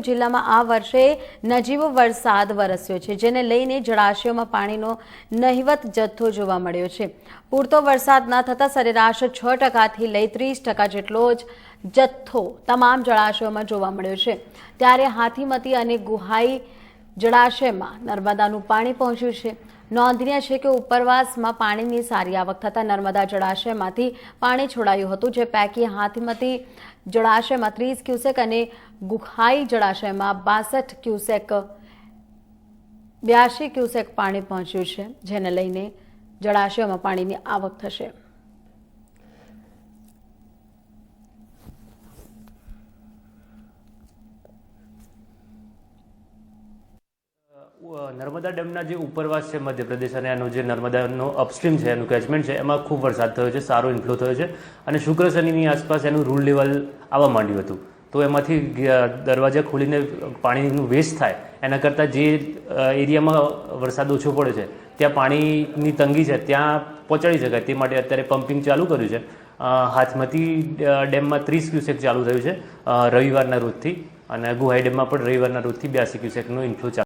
જિલ્લામાં આ વર્ષે નજીવો વરસાદ વરસ્યો છે, જેને લઈને જળાશયોમાં પાણીનો નહિવત જથ્થો જોવા મળ્યો છે. પૂરતો વરસાદ ન થતાં સરેરાશ છ ટકાથી લઈ ત્રીસ ટકા જેટલો જ જથ્થો તમામ જળાશયોમાં જોવા મળ્યો છે. ત્યારે હાથીમતી અને ગુહાઈ જળાશયમાં નર્મદાનું પાણી પહોંચ્યું છે. નોંધનીય છે કે ઉપરવાસમાં પાણીની સારી આવક થતાં નર્મદા જળાશયમાંથી પાણી છોડાયું હતું, જે પૈકી હાથીમતી જળાશયમાં ત્રીસ ક્યુસેક અને ગુખાઈ જળાશયમાં બાસઠ ક્યુસેક બ્યાસી ક્યુસેક પાણી પહોંચ્યું છે, જેને લઈને જળાશયોમાં પાણીની આવક થશે. નર્મદા ડેમના જે ઉપરવાસ છે મધ્યપ્રદેશ અને એનો જે નર્મદાનો અપસ્ટ્રીમ છે, એનું કેચમેન્ટ છે, એમાં ખૂબ વરસાદ થયો છે, સારો ઇન્ફ્લો થયો છે અને શુક્ર શનિની આસપાસ એનું રૂલ લેવલ આવવા માંડ્યું હતું. તો એમાંથી દરવાજા ખોલીને પાણીનું વેસ્ટ થાય. એના કરતાં જે એરિયામાં વરસાદ ઓછો પડે છે, ત્યાં પાણીની તંગી છે, ત્યાં પહોંચાડી શકાય. તે માટે અત્યારે પમ્પિંગ ચાલુ કર્યું છે. હાથમતી ડેમમાં ત્રીસ ક્યુસેક ચાલુ થયું છે રવિવારના રોજથી. અને ગુહાઈ ડેમમાં પણ રવિવારના રોજથી બ્યાસી ક્યુસેકનું ઇન્ફ્લો ચાલુ